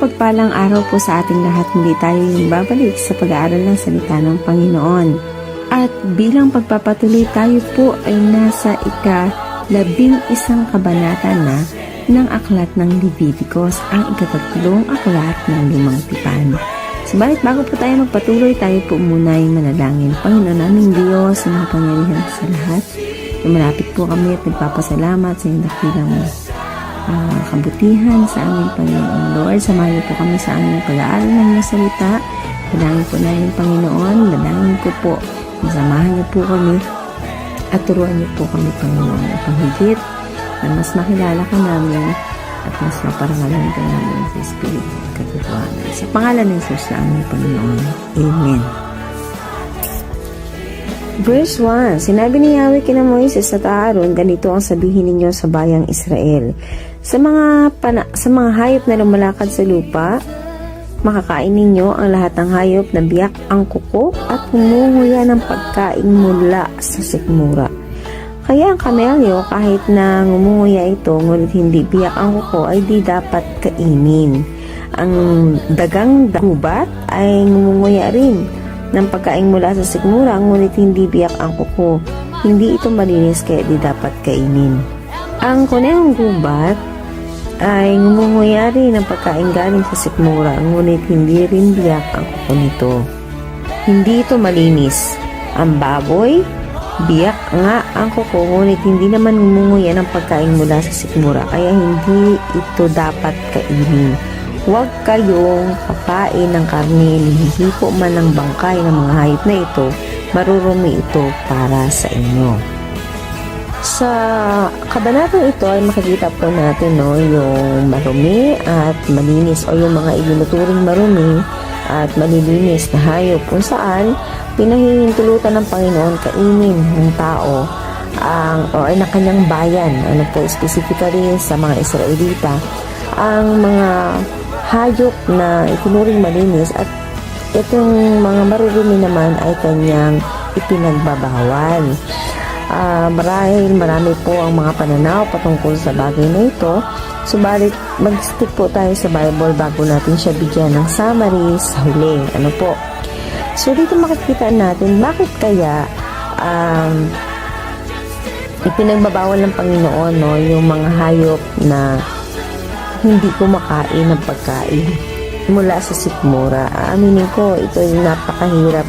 Mapagpalang araw po sa ating lahat muli tayo yung babalik sa pag-aaral ng salita ng Panginoon. At bilang pagpapatuloy tayo po ay nasa ika labing isang kabanata na ng aklat ng Leviticus, ang ikatatlong aklat ng limang tipan. Subalit bago po tayo magpatuloy, tayo po muna ay manalangin. Panginoon naming Diyos, na makapangyarihan sa lahat, lumalapit po kami at nagpapasalamat sa iyong dakilang ah, kabutihan sa aming Panginoon. Lord, samahan niyo po kami sa aming pag-aaral ng iyong salita. Dalangin po namin Panginoon, dalangin ko po, samahan niyo po kami at turuan niyo po kami Panginoon upang higit na mas makilala ka namin at mas maparangalan ka namin sa Espiritu at katotohanan. Sa pangalan ng Jesus na aming Panginoon. Amen. Verse 1, Sinabi ni Yahweh kina Moises at Aaron, ganito ang sabihin ninyo sa bayang Israel. Sa mga, pana- sa mga hayop na lumalakad sa lupa, makakain ninyo ang lahat ng hayop na biyak ang kuko at humunguya ng pagkain mula sa sikmura. Kaya ang kamelyo kahit na ngumunguya ito ngunit hindi biyak ang kuko ay di dapat kainin. Ang dagang gubat ay ngumunguya rin ng pagkain mula sa sikmura ngunit hindi biyak ang kuko. Hindi ito malinis kaya di dapat kainin. Ang kunehong gubat ay ngumunguya rin ng pagkain galing sa sikmura ngunit hindi rin biyak ang kuko nito. Hindi ito malinis. Ang baboy, biyak nga ang kuko ngunit hindi naman ngumunguya ng pagkain mula sa sikmura kaya hindi ito dapat kainin. Huwag kayong kapain ng karne, lihihipo man ng bangkay ng mga hayop na ito, marurumi ito para sa inyo. Sa kabanatang ito ay makikita po natin no, yung marumi at malinis o yung mga ibinuturing marumi at malilinis na hayop kung saan pinahihintulutan ng Panginoon kainin ng tao ang o ay na kanyang bayan ano po specifically sa mga Israelita ang mga hayop na itinuring malinis at itong mga marurumi naman ay kanyang ipinagbabawal. Ah, marahil marami po ang mga pananaw patungkol sa bagay na ito. Subalit, mag-stick po tayo sa Bible bago natin siya bigyan ng summary sa huli. Ano po? So, dito makikita natin bakit kaya um, ipinagbabawal ng Panginoon no, yung mga hayop na hindi kumakain ng pagkain mula sa sikmura. Aaminin ko, ito yung napakahirap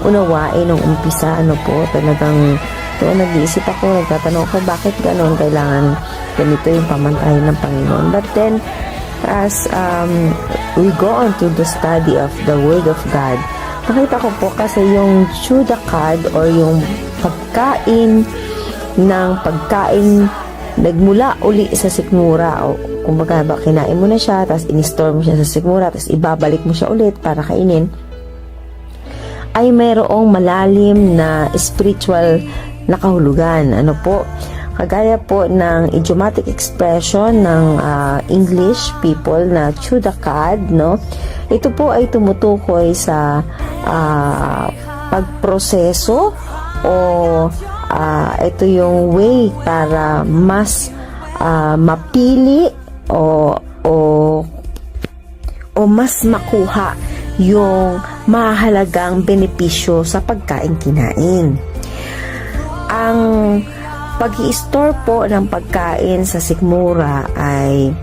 unawain ng umpisa. Ano po, talagang So, nag-iisip ako, nagtatanong ako, bakit ganon kailangan ganito yung pamantayan ng Panginoon. But then, as um, we go on to the study of the Word of God, nakita ko po kasi yung chudakad or yung pagkain ng pagkain nagmula uli sa sikmura o kumbaga ba kinain mo na siya tapos in-store mo siya sa sikmura tapos ibabalik mo siya ulit para kainin ay mayroong malalim na spiritual na kahulugan. Ano po? Kagaya po ng idiomatic expression ng ah, English people na chudakad, no? Ito po ay tumutukoy sa ah, pagproseso o ah, ito yung way para mas ah, mapili o o o mas makuha yung mahalagang benepisyo sa pagkain kinain. Ang pag store po ng pagkain sa sikmura ay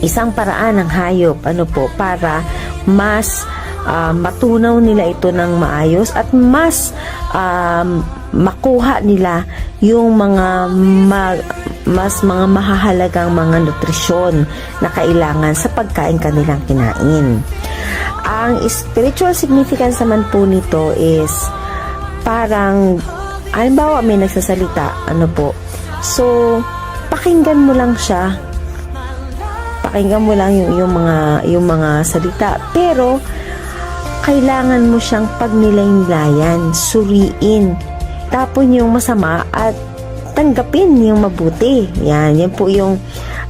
isang paraan ng hayop ano po para mas ah, matunaw nila ito ng maayos at mas um, makuha nila yung mga ma- mas mga mahahalagang mga nutrisyon na kailangan sa pagkain kanilang kinain. Ang spiritual significance naman po nito is parang halimbawa may nagsasalita ano po? So pakinggan mo lang siya. Pakinggan mo lang yung, yung mga yung mga salita. Pero kailangan mo siyang pagnilay-nilayan suriin. Tapon yung masama at tanggapin yung mabuti. Yan yan po yung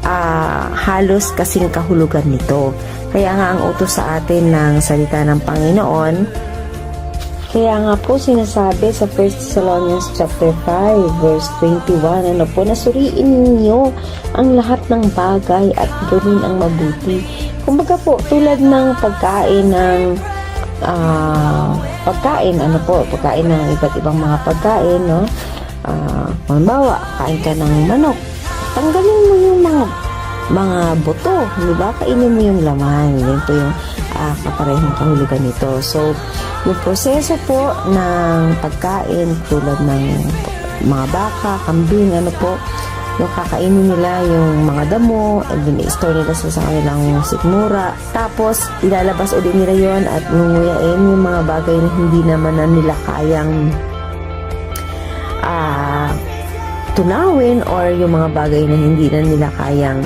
ah, halos kasing kahulugan nito. Kaya nga ang utos sa atin ng salita ng Panginoon Kaya nga po sinasabi sa 1 Thessalonians chapter 5 verse 21, ano po, nasuriin ninyo ang lahat ng bagay at gawin ang mabuti. Kumbaga po, tulad ng pagkain ng ah, pagkain, ano po, pagkain ng iba't ibang mga pagkain, no? Ah, halimbawa, kain ka ng manok. Tanggalin mo yung mga mga buto, di ba? Kainin mo yung laman. Yan po yung uh, kaparehong kahulugan nito. So, yung proseso po ng pagkain tulad ng mga baka, kambing, ano po, yung kakainin nila yung mga damo, and then i-store nila sa, sa kanilang sikmura. Tapos, ilalabas ulit nila yon at nunguyain yung mga bagay na hindi naman na nila kayang ah tunawin or yung mga bagay na hindi na nila kayang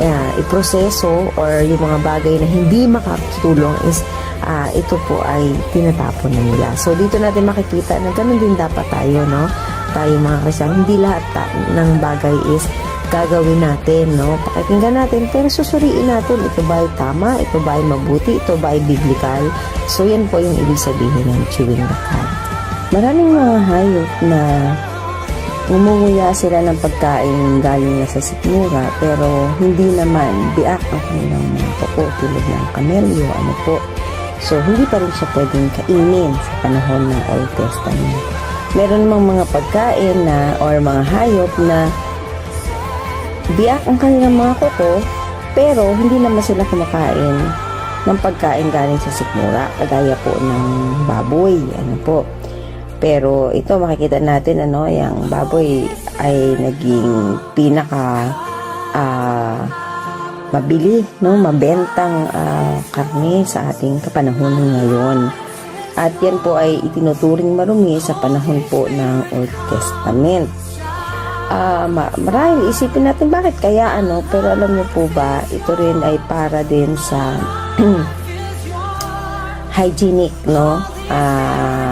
uh, iproseso or yung mga bagay na hindi makatulong is ah, ito po ay tinatapon na nila. So dito natin makikita na ganun din dapat tayo, no? Tayo mga Kristiyan, hindi lahat ng bagay is gagawin natin, no? Pakikinggan natin, pero susuriin natin, ito ba ay tama, ito ba ay mabuti, ito ba ay biblical. So yan po yung ibig sabihin ng chewing the cud. Maraming mga hayop na Ngumunguya sila ng pagkain galing na sa sikmura pero hindi naman biak ang kanilang mga poko tulad ng kamelyo, ano po. So, hindi pa rin siya pwedeng kainin sa panahon ng Old Testament. Meron namang mga pagkain na or mga hayop na biak ang kanilang mga koko pero hindi naman sila kumakain ng pagkain galing sa sikmura kagaya po ng baboy, ano po. Pero ito makikita natin ano, yung baboy ay naging pinaka ah, mabili, no, mabentang ah, karne sa ating kapanahonan ngayon. At yan po ay itinuturing marumi sa panahon po ng Old Testament. Ma- marahil isipin natin bakit kaya ano, pero alam niyo po ba, ito rin ay para din sa hygienic, no? Ah,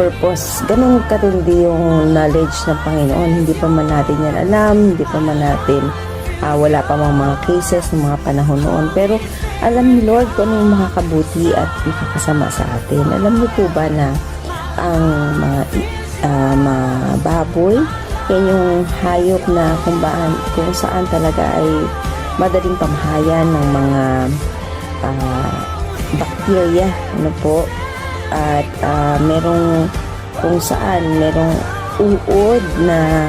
purpose. Ganun katindi yung knowledge ng Panginoon. Hindi pa man natin yan alam, hindi pa man natin, ah, wala pa mga, mga cases ng mga panahon noon. Pero alam ni Lord kung ano yung makakabuti at makakasama sa atin. Alam niyo po ba na ang mga, ah, mga baboy, yan yung hayop na kung, baan, kung saan talaga ay madaling pamahayan ng mga ah, bacteria, ano po, at ah, merong kung saan merong uod na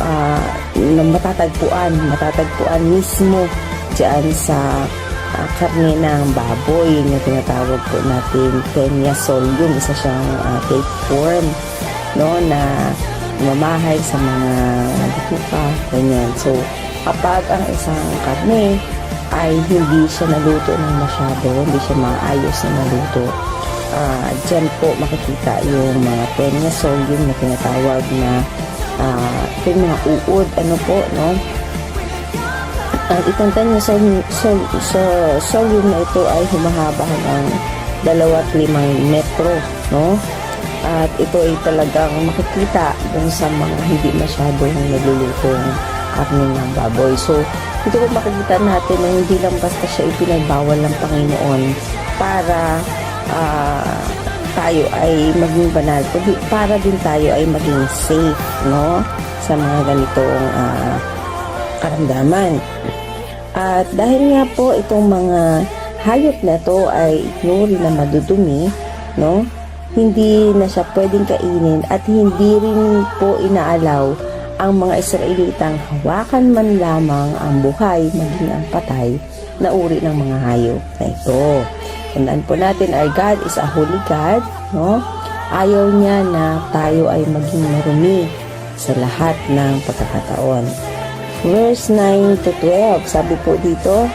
ah, na matatagpuan matatagpuan mismo diyan sa ah, karne ng baboy yun yung tinatawag po natin Kenya solium isa siyang uh, tapeworm no na mamahay sa mga buka ganyan. So kapag ang isang karne ay hindi siya naluto ng masyado hindi siya maayos na naluto uh, dyan po makikita yung mga penya solium na tinatawag na uh, ito yung mga uod ano po no? At itong penya solium, sol, so, solium na ito ay humahaba ng dalawa at limang metro no? At ito ay talagang makikita dun sa mga hindi masyadong naglulutong karne ng baboy. So ito po makikita natin na hindi lang basta siya ipinagbawal ng Panginoon para uh, tayo ay maging banal kundi para din tayo ay maging safe no? Sa mga ganitong uh, karamdaman. At dahil nga po itong mga hayop na to ay ignore na madudumi no? Hindi na siya pwedeng kainin at hindi rin po inaalaw ang mga Israelitang hawakan man lamang ang buhay maging ang patay na uri ng mga hayop na ito. Tandaan po natin, our God is a holy God, no? Ayaw niya na tayo ay maging marumi sa lahat ng pagkakataon. Verse 9 to 12, sabi po dito,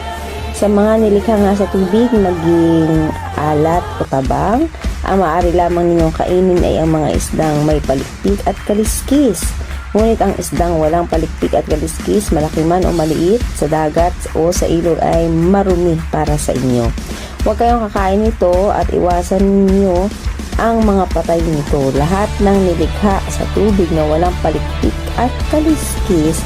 sa mga nilikha nga sa tubig, maging alat o tabang, ang maaari lamang ninyong kainin ay ang mga isdang may palikpik at kaliskis. Ngunit ang isdang walang palikpik at kaliskis, malaki man o maliit, sa dagat o sa ilog ay marumi para sa inyo. Huwag kayong kakain nito at iwasan niyo ang mga patay nito. Lahat ng nilikha sa tubig na walang palikpik at kaliskis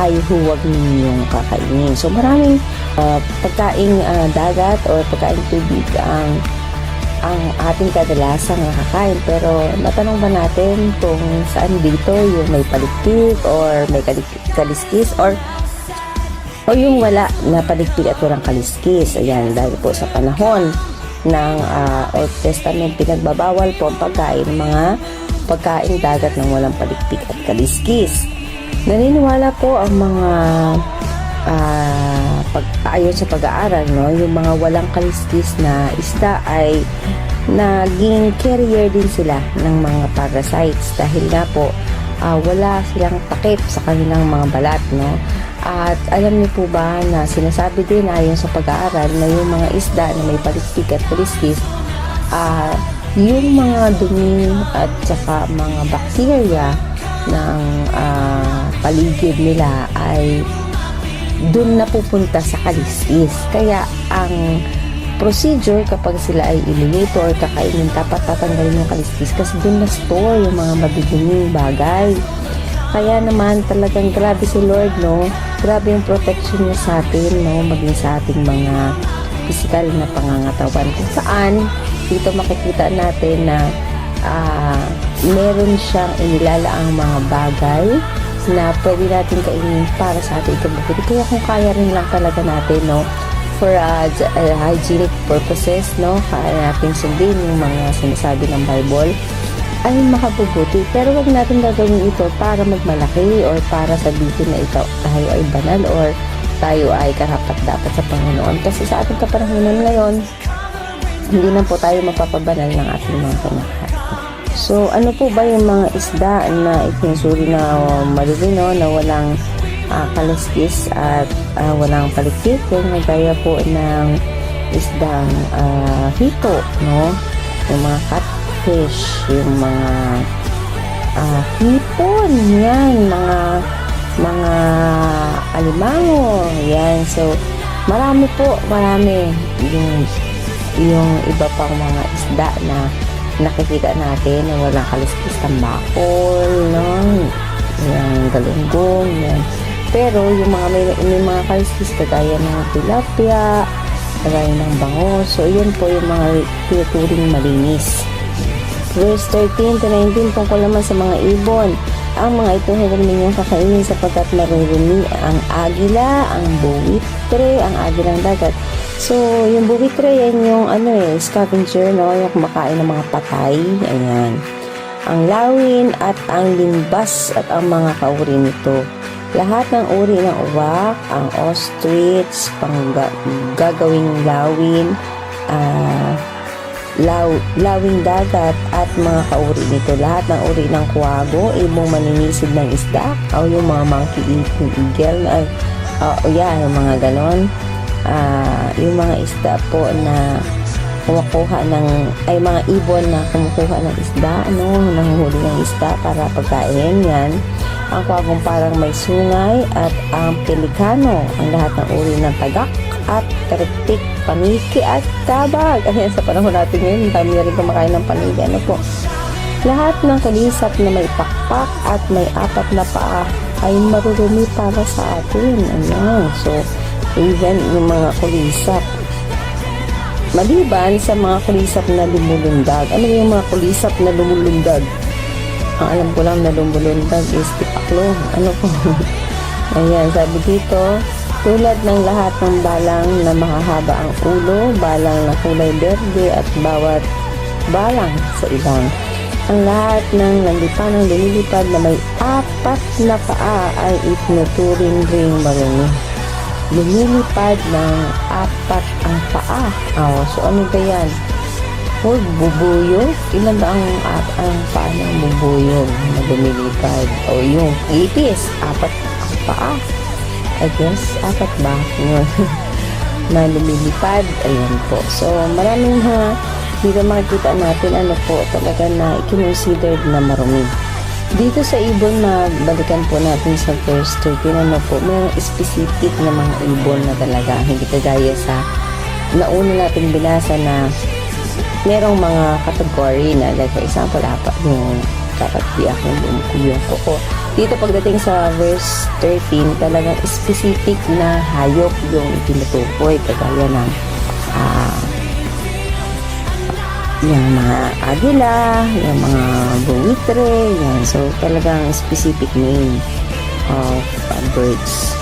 ay huwag ninyong kakainin. So maraming uh, pagkaing uh, dagat or pagkaing tubig ang ang ating kadalasang nakakain. Pero natanong ba natin kung saan dito yung may palikpik or may kaliskis or o yung wala na paligpig at walang kaliskis. Ayan, dahil po sa panahon ng ah, Old Testament, pinagbabawal po ang pagkain mga pagkain dagat ng walang paligpig at kaliskis. Naniniwala po ang mga ah, pag, ayon sa pag-aaral, no, yung mga walang kaliskis na isda ay naging carrier din sila ng mga parasites dahil nga po ah, wala silang takip sa kanilang mga balat, no? At alam niyo po ba na sinasabi din ayon sa pag-aaral na yung mga isda na may paliskik at kaliskis, ah, yung mga dumi at saka mga bakterya ng ah, paligid nila ay dun napupunta sa kaliskis. Kaya ang procedure kapag sila ay ililito or kakainin, dapat tatanggalin yung kaliskis kasi dun na-store yung mga maduduming bagay. Kaya naman talagang grabe si Lord, no? Grabe yung protection niya sa atin, no? Maging sa ating mga physical na pangangatawan. Kung saan, dito makikita natin na ah, meron siyang inilalaang mga bagay na pwede natin kainin para sa ating ikabubuti. Kaya kung kaya rin lang talaga natin, no? For uh, uh, hygienic purposes, no? Kaya natin sundin yung mga sinasabi ng Bible ay makabubuti. Pero wag natin gagawin ito para magmalaki or para sabihin na ito tayo ay banal or tayo ay karapat dapat sa Panginoon. Kasi sa ating kapanahonan ngayon, hindi na po tayo mapapabanal ng ating mga kinakain. So, ano po ba yung mga isda na itinusuri na malilino na walang ah, kaliskis at ah, walang palikpik? Yung nagaya po ng isdang ah, hito, no? Yung mga catfish, yung mga ah, hipon, yan, mga mga alimango, yan. So, marami po, marami yung yung iba pang mga isda na nakikita natin na walang kaliskis tambakol, no? Yung galunggong, yan. Pero yung mga may, may mga kaliskis kagaya ng tilapia, kagaya ng bango. So, yun po yung mga tinuturing malinis. Verse 13 to 19 tungkol naman sa mga ibon. Ang mga ito huwag ninyong kakainin sapagkat marurumi ang agila, ang buwitre, ang agilang dagat. So, yung buwitre, yan yung ano eh, scavenger, no? Yung kumakain ng mga patay. Ayan. Ang lawin at ang limbas at ang mga kauri nito. Lahat ng uri ng uwak, ang ostrich, pang gagawing lawin, ah, law, lawing dagat at mga kauri nito. Lahat ng uri ng kuwago, ibong maninisid ng isda, o yung mga monkey eating eagle, ay, oh, yeah, yung mga ganon. Ah, yung mga isda po na kumukuha ng, ay mga ibon na kumukuha ng isda, ano, nanguhuli ng isda para pagkain, yan. Ang kwagong parang may sungay at ang pelikano, ang lahat ng uri ng tagak at kariktik, paniki at tabag. Ayan, sa panahon natin ngayon, dami na rin kumakain ng paniki. Ano po? Lahat ng kalisap na may pakpak at may apat na paa ay marurumi para sa atin. Ayan. So, even yung mga kulisap. Maliban sa mga kulisap na lumulundag. Ano yung mga kulisap na lumulundag? Ang alam ko lang na lumulundag is tipaklo. Ano po? Ayan, sabi dito, tulad ng lahat ng balang na mahahaba ang ulo, balang na kulay berde at bawat balang sa ibang. Ang lahat ng landipan ng lumilipad na may apat na paa ay itinuturing ring marumi. Lumilipad ng apat ang paa. Oh, so ano ba yan? Huwag bubuyog. Ilan ba ang, ang paa ng bubuyog na lumilipad? O yung ipis, apat ang paa. I guess, apat ba? Yun. na lumilipad. Ayan po. So, maraming ha, dito makikita natin ano po talaga na ikinonsidered na marumi. Dito sa ibon na balikan po natin sa verse 13, ano po, mayroong specific na mga ibon na talaga, hindi kagaya sa nauna natin binasa na merong mga category na like for example, apat yung dapat di ako yung, yung kuko. Dito pagdating sa verse 13, talagang specific na hayop yung tinutukoy kagaya ng ah, yung mga agila, yung mga buwitre, yan. So, talagang specific name of uh, birds.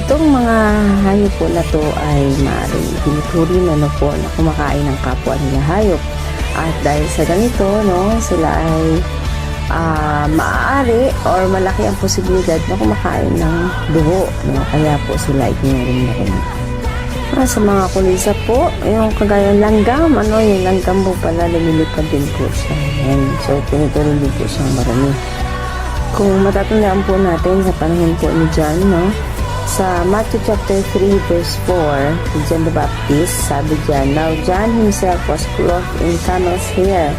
Itong mga hayop po na to ay maaaring tinuturing na no po na kumakain ng kapwa nila hayop. At dahil sa ganito, no, sila ay ah, maaari or malaki ang posibilidad na kumakain ng dugo. No? Kaya po sila itinuring na rin. Ah, sa mga kulisa po, yung kagaya ng langgam, ano, yung langgam po pala, lumilipad din po siya. Yan. So, tinuturing din po siyang marami. Kung matatandaan po natin sa panahon po ni John, no, sa Matthew chapter 3 verse 4, si John the Baptist, sabi dyan, Now John himself was clothed in camel's hair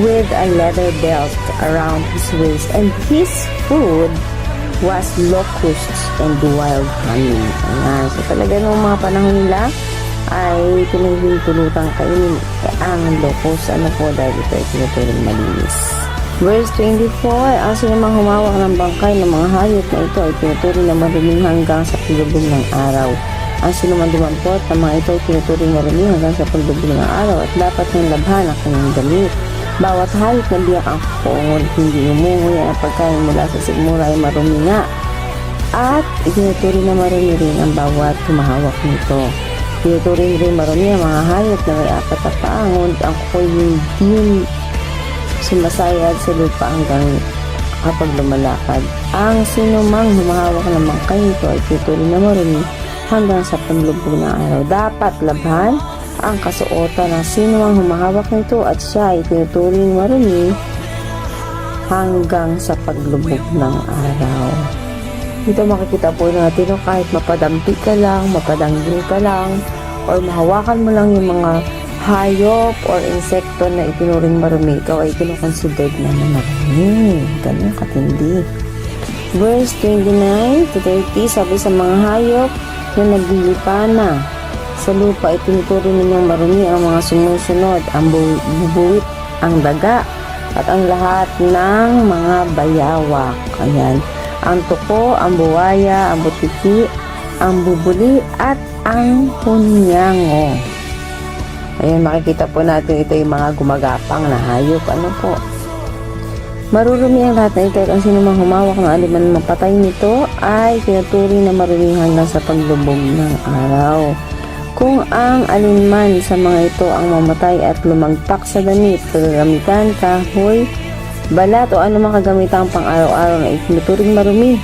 with a leather belt around his waist, and his food was locusts and wild honey. Ayan. So talaga nung mga panahon nila ay tinaging tulutang kainin ang locust. Ano po dahil ito ay tinuturing malinis. Verse 24, ang sinumang humawak ng bangkay ng mga hayop na ito ay tinuturing na maruming hanggang sa pilubog ng araw. Ang sinuman dumampot ng mga ito ay tinuturing maruming hanggang sa pilubog ng araw at dapat niyang labhan ang kanyang damit. Bawat hayop na biyak ang kukungon, hindi umunguya ang pagkain mula sa sigmura ay marumi nga. At itinuturing na marumi rin ang bawat humahawak nito. Tinuturing rin marumi ang mga hayop na may apat na paa, ngunit ang kukoy hindi sumasayad sa lupa hanggang kapag lumalakad. Ang sinumang humahawak ng bangkay nito ay tutuloy na marumi hanggang sa panlubog ng araw. Dapat labhan ang kasuotan ng sinumang humahawak nito at siya ay tinuturing marumi hanggang sa paglubog ng araw. Dito makikita po natin no, kahit mapadampi ka lang, mapadanggil ka lang, or mahawakan mo lang yung mga hayop or insekto na itinuring marumi, ikaw ay kinukonsidered na na marumi. Ganun katindi. Verse 29 to 30, sabi sa mga hayop na naglilipana sa lupa, itinuturing ninyong marumi ang mga sumusunod, ang bu- bubuwit, ang daga, at ang lahat ng mga bayawak. Ayan. Ang tuko, ang buwaya, ang butiki, ang bubuli, at ang punyango. Ayan, makikita po natin ito yung mga gumagapang na hayop. Ano po? Marurumi ang lahat na ito at ang sinumang humawak ng aliman mapatay nito ay tinuturing na marumi hanggang sa paglubog ng araw. Kung ang alinman sa mga ito ang mamatay at lumagpak sa damit, kagamitan, kahoy, balat o anumang kagamitan pang araw-araw na itinuturing marumi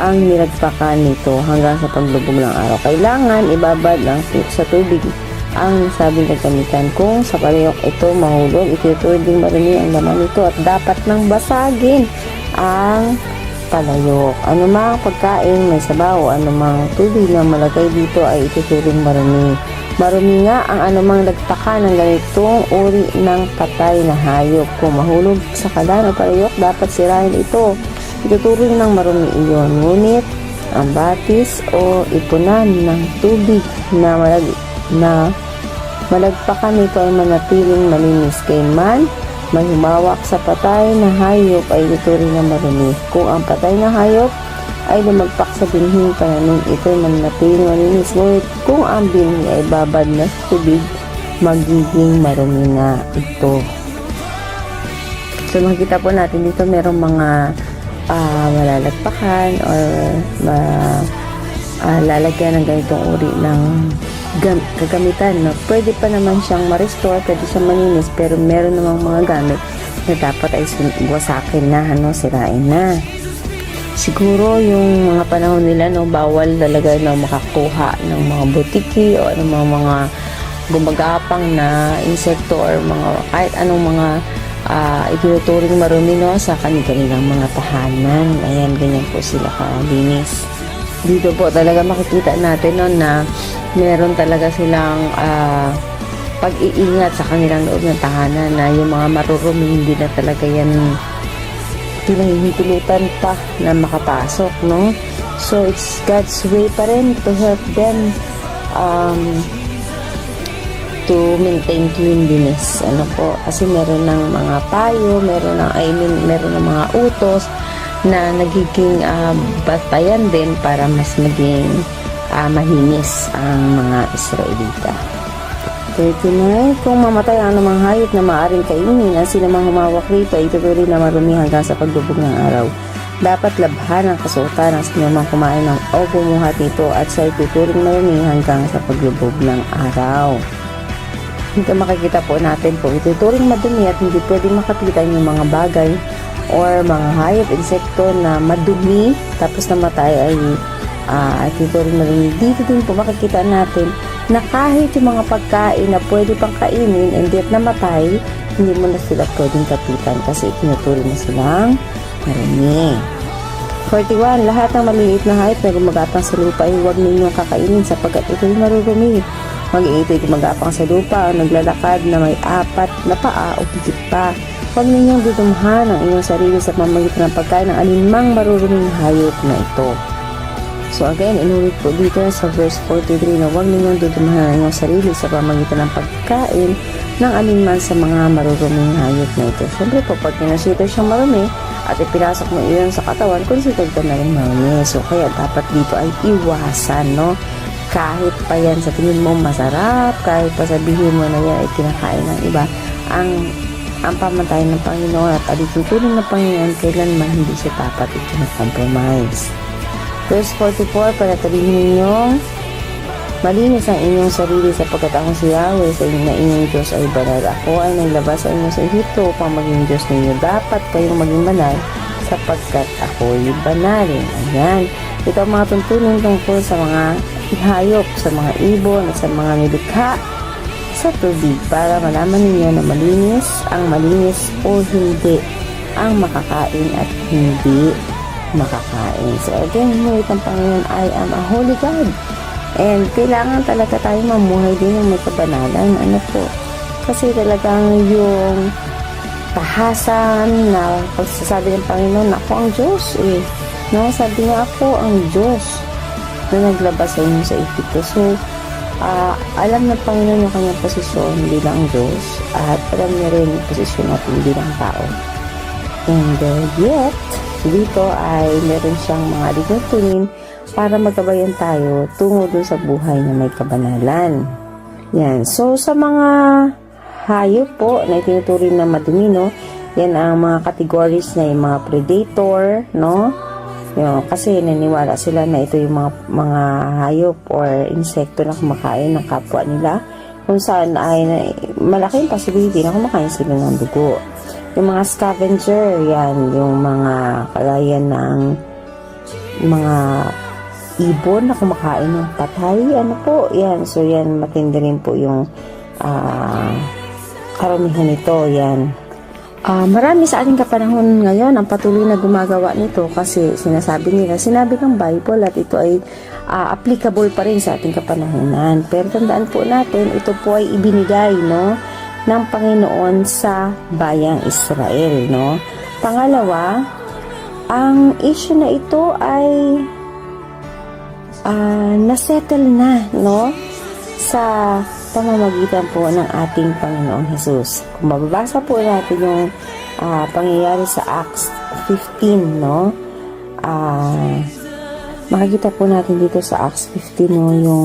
ang nilagpakan nito hanggang sa paglubog ng araw. Kailangan ibabad lang sa tubig ang sabing kagamitan. Kung sa parehok ito mahulog, itinuturing marumi ang laman nito at dapat nang basagin ang palayok. Anumang pagkain may sabaw, anumang tubig na malagay dito ay ituturing marumi. Marumi nga ang anumang lagpakan ng ganitong uri ng patay na hayop. Kung mahulog sa kalan o palayok, dapat sirahin ito. Ituturing ng marumi iyon. Ngunit, ang batis o ipunan ng tubig na malag na malagpakan nito ay manatiling malinis kay man may humawak sa patay na hayop ay ituturing na marumi. Kung ang patay na hayop ay lumagpak sa binhing pananim, ito ay manatiling malinis. Ngunit kung ang binhi ay babad na tubig, magiging marumi na ito. So makikita po natin dito merong mga ah, malalagpakan or ma, ah, lalagyan ng ganitong uri ng gam- kagamitan. No? Pwede pa naman siyang ma-restore, pwede siyang maninis, pero meron namang mga gamit na dapat ay wasakin na, ano, sirain na. Siguro yung mga panahon nila, no, bawal talaga na makakuha ng mga butiki o ng mga, mga gumagapang na insekto or mga kahit anong mga uh, itinuturing marumi no, sa kanilang mga tahanan. Ayan, ganyan po sila kalinis. Dito po talaga makikita natin no, na meron talaga silang ah, pag-iingat sa kanilang loob ng tahanan na yung mga marurumi hindi na talaga yan pinahihintulutan pa na makapasok, no? So, it's God's way pa rin to help them um, to maintain cleanliness. Ano po? Kasi meron ng mga payo, meron ng, I mean, meron ng mga utos na nagiging uh, batayan din para mas maging uh, mahinis ang mga Israelita. 39. Kung mamatay ang anumang hayop na maaaring kainin, ang sinamang humawak rito ay itutuloy na marumi hanggang sa paglubog ng araw. Dapat labhan ang kasuotan ng sinamang kumain ng o bumuhat nito at sa ituturing marumi hanggang sa paglubog ng araw. Dito makikita po natin po ituturing madumi at hindi pwedeng makapitan yung mga bagay or mga hayop, insekto na madumi tapos namatay ay uh, ituturing marumi. Dito din po makikita natin na kahit yung mga pagkain na pwede pang kainin and yet namatay, hindi mo na sila pwedeng kapitan kasi itinuturing na silang marumi. 41. Lahat ng maliliit na hayop na gumagapang sa lupa ay huwag ninyong kakainin sapagkat ito'y marurumi. Maging ito'y gumagapang sa lupa o naglalakad na may apat na paa o higit pa. Huwag ninyong dudumhan ang inyong sarili sa pamamagitan ng pagkain ng alinmang maruruming hayop na ito. So again, inulit po dito sa verse 43 na huwag ninyong dudumhan ang sarili sa pamamagitan ng pagkain ng alinman sa mga maruruming hayop na ito. Siyempre po, pag kinasito siyang marumi at ipinasok mo iyon sa katawan, considered ka na rin marumi. So kaya dapat dito ay iwasan, no? Kahit pa yan sa tingin mo masarap, kahit pa sabihin mo na yan ay kinakain ng iba, ang ang pamatay ng Panginoon at alitutunin ng Panginoon kailanman hindi siya dapat ikinocompromise. Verse 44, panatilihin ninyong Malinis ang inyong sarili sapagkat ako si Yahweh sa inyo na inyong Diyos ay banal. Ako ay naglabas sa inyo sa Ehipto upang maging Diyos ninyo. Dapat kayong maging banal sapagkat ako'y banal. Ayan. Ito ang mga tuntunin tungkol sa mga hayop, sa mga ibon, at sa mga nilikha sa tubig para malaman ninyo na malinis ang malinis o hindi ang makakain at hindi makakain. So again, ngunit ang Panginoon, I am a holy God. And kailangan talaga tayo mamuhay din ng may kabanalan. Ano po? Kasi talagang yung tahasan na pagsasabi ng Panginoon, ako ang Diyos eh. No? Sabi niya ako ang Diyos na naglabas sa inyo sa Egypto. So, uh, alam ng Panginoon yung kanyang posisyon bilang Diyos at alam niya rin yung posisyon natin bilang tao. And uh, yet, dito ay meron siyang mga linutunin para magabayan tayo tungo dun sa buhay na may kabanalan. Yan. So, sa mga hayop po na itinuturing na madumi, no? Yan ang mga categories na yung mga predator, no? Yung, kasi naniwala sila na ito yung mga, mga hayop or insekto na kumakain ng kapwa nila kung saan ay malaking possibility na kumakain sila ng dugo. Yung mga scavenger, yan, yung mga kagaya ng mga ibon na kumakain ng patay. Ano po, yan. So, yan, matindi rin po yung uh, karamihan nito. Yan. Uh, marami sa ating kapanahon ngayon ang patuloy na gumagawa nito kasi sinasabi nila, sinabi ng Bible at ito ay uh, applicable pa rin sa ating kapanahonan. Pero tandaan po natin, ito po ay ibinigay, no? Ng Panginoon sa bayang Israel, no? Pangalawa, ang issue na ito ay uh, nasettle na, no? Sa pamamagitan po ng ating Panginoong Jesus. Kung mababasa po natin yung uh, pangyayari sa Acts 15, no? Uh, makikita po natin dito sa Acts 15, no, yung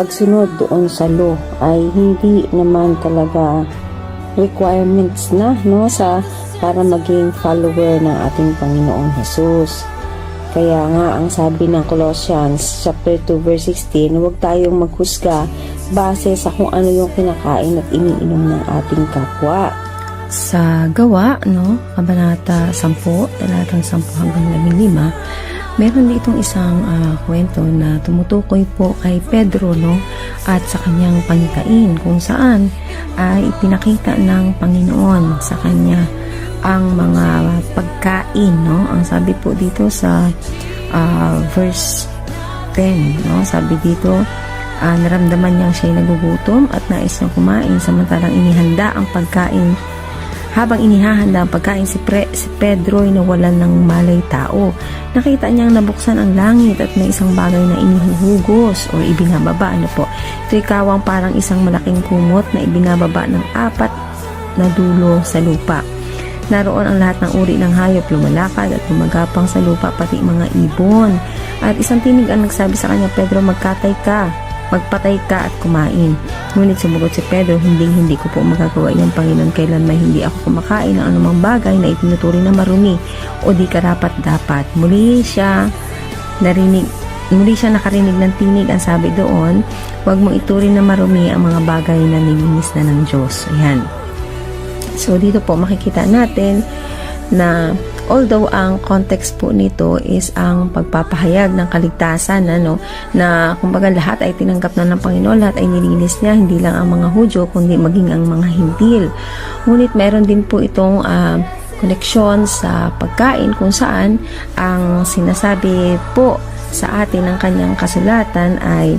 pagsunod doon sa law ay hindi naman talaga requirements na no sa para maging follower ng ating Panginoong Jesus. Kaya nga ang sabi ng Colossians chapter 2 verse 16, huwag tayong maghusga base sa kung ano yung kinakain at iniinom ng ating kapwa. Sa gawa, no, kabanata 10, talatang 10 hanggang 15, Meron ditong isang uh, kwento na tumutukoy po kay Pedro no? At sa kanyang pangitain kung saan ay uh, ipinakita ng Panginoon sa kanya ang mga pagkain no? Ang sabi po dito sa uh, verse 10 no? Sabi dito uh, naramdaman niyang siya nagugutom at nais niyang kumain samantalang inihanda ang pagkain habang inihahanda ang pagkain si, Pre, si Pedro ay nawalan ng malay tao. Nakita niyang nabuksan ang langit at may isang bagay na inihuhugos o ibinababa. Ano po? Ito'y kawang parang isang malaking kumot na ibinababa ng apat na dulo sa lupa. Naroon ang lahat ng uri ng hayop lumalakad at lumagapang sa lupa pati mga ibon. At isang tinig ang nagsabi sa kanya, Pedro magkatay ka magpatay ka at kumain. Ngunit sumagot si Pedro, hindi hindi ko po magagawa yung Panginoon kailan may hindi ako kumakain ng anumang bagay na itinuturing na marumi o di karapat dapat. Muli siya narinig muli siya nakarinig ng tinig ang sabi doon, huwag mo ituring na marumi ang mga bagay na nilinis na ng Diyos. Ayan. So, dito po makikita natin na although ang context po nito is ang pagpapahayag ng kaligtasan ano na kumbaga lahat ay tinanggap na ng Panginoon lahat ay nilinis niya hindi lang ang mga Hudyo kundi maging ang mga Hintil ngunit meron din po itong ah, koneksyon sa pagkain kung saan ang sinasabi po sa atin ng kanyang kasulatan ay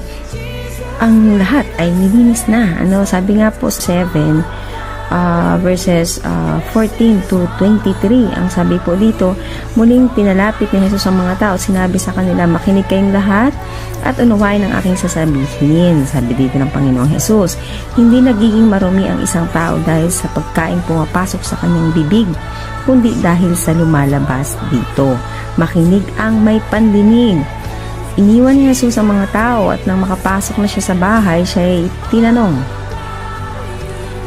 ang lahat ay nilinis na. Ano, sabi nga po 7 ah, verses ah, 14 to 23. Ang sabi po dito, muling pinalapit ni Jesus ang mga tao. Sinabi sa kanila, makinig kayong lahat at unawain ang aking sasabihin. Sabi dito ng Panginoong Jesus, hindi nagiging marumi ang isang tao dahil sa pagkain pumapasok sa kanyang bibig, kundi dahil sa lumalabas dito. Makinig ang may pandinig. Iniwan ni Jesus ang mga tao at nang makapasok na siya sa bahay, siya ay tinanong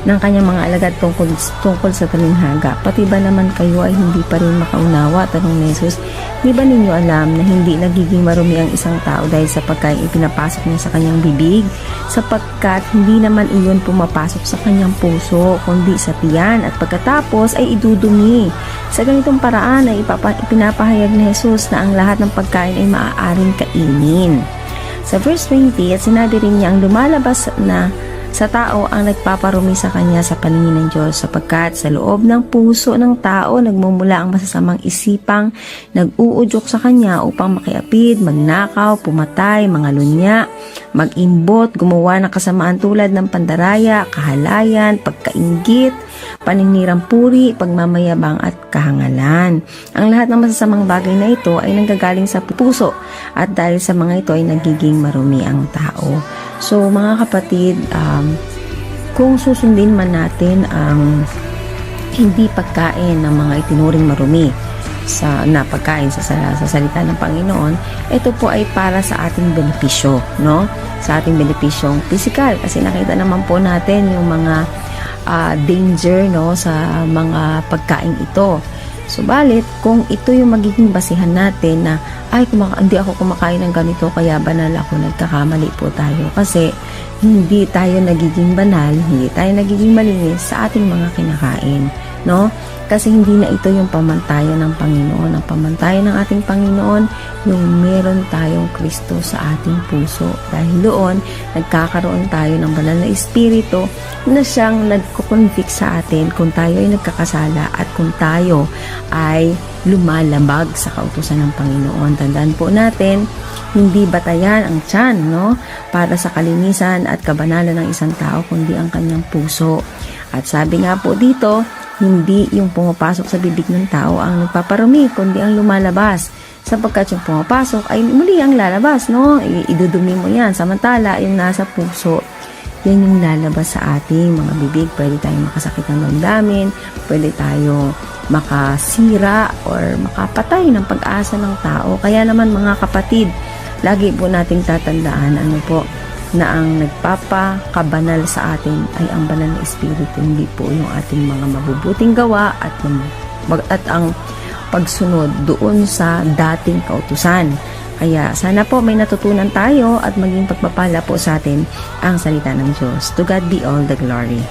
ng kanyang mga alagad tungkol, tungkol sa talinghaga. Pati ba naman kayo ay hindi pa rin makaunawa? Tanong ni Jesus, di ba ninyo alam na hindi nagiging marumi ang isang tao dahil sa pagkain ipinapasok niya sa kanyang bibig? Sapagkat hindi naman iyon pumapasok sa kanyang puso, kundi sa tiyan at pagkatapos ay idudumi. Sa ganitong paraan ay ipinapahayag ni Jesus na ang lahat ng pagkain ay maaaring kainin. Sa verse 20, at sinabi rin niya ang lumalabas na sa tao ang nagpaparumi sa kanya sa paningin ng Diyos sapagkat sa loob ng puso ng tao nagmumula ang masasamang isipang nag-uudyok sa kanya upang makiapid, magnakaw, pumatay, mga lunya, mag-imbot, gumawa ng kasamaan tulad ng pandaraya, kahalayan, pagkaingit, paninirang puri, pagmamayabang at kahangalan. Ang lahat ng masasamang bagay na ito ay nanggagaling sa puso at dahil sa mga ito ay nagiging marumi ang tao. So mga kapatid, um, kung susundin man natin ang hindi pagkain ng mga itinuring marumi sa na pagkain sa, sa, sa salita ng Panginoon, ito po ay para sa ating benepisyo, no? Sa ating benepisyong physical kasi nakita naman po natin yung mga ah, danger no sa mga pagkain ito. Subalit, kung ito yung magiging basihan natin na ay kumaka- hindi ako kumakain ng ganito kaya banal ako nagkakamali po tayo. Kasi hindi tayo nagiging banal, hindi tayo nagiging malinis sa ating mga kinakain, no? Kasi hindi na ito yung pamantayan ng Panginoon. Ang pamantayan ng ating Panginoon, yung meron tayong Kristo sa ating puso. Dahil doon, nagkakaroon tayo ng banal na espiritu na siyang nagkukonvict sa atin kung tayo ay nagkakasala at kung tayo ay lumalabag sa kautusan ng Panginoon. Tandaan po natin, hindi batayan ang tiyan, no? Para sa kalinisan at kabanalan ng isang tao, kundi ang kanyang puso. At sabi nga po dito, hindi yung pumapasok sa bibig ng tao ang nagpaparumi, kundi ang lumalabas. Sapagkat yung pumapasok ay muli ang lalabas, no? Idudumi mo yan. Samantala, yung nasa puso, yan yung lalabas sa ating mga bibig. Pwede tayong makasakit ng damdamin, pwede tayo makasira or makapatay ng pag-asa ng tao. Kaya naman mga kapatid, lagi po nating tatandaan ano po, na ang nagpapakabanal sa atin ay ang banal na espiritu, hindi po yung ating mga mabubuting gawa at, at ang pagsunod doon sa dating kautusan. Kaya sana po may natutunan tayo at maging pagpapala po sa atin ang salita ng Diyos. To God be all the glory.